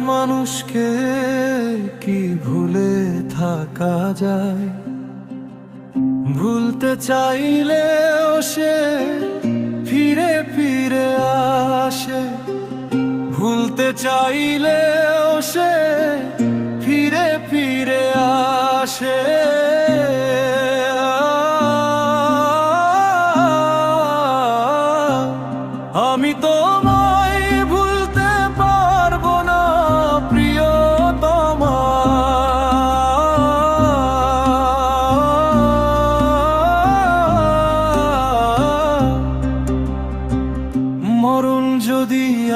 মানুষকে কি ভুলে থাকা যায়? ভুলতে চাইলেও সে ফিরে ফিরে আসে। ভুলতে চাইলেও সে ফিরে ফিরে আসে।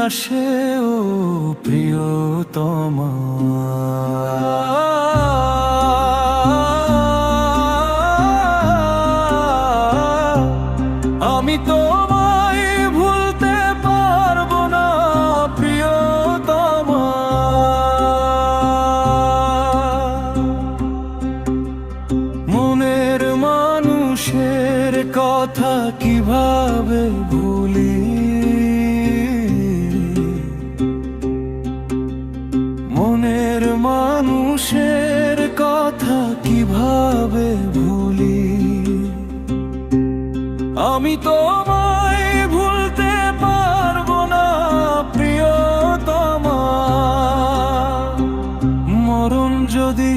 আসে ও প্রিয়তমা। আমি তোমায় ভুলতে পারব না প্রিয়তমা। মনের মানুষের কথা কীভাবে ভুলি? মানুষের কথা কীভাবে ভুলি? আমি তোমায় ভুলতে পারব না প্রিয়তমা। মরণ যদি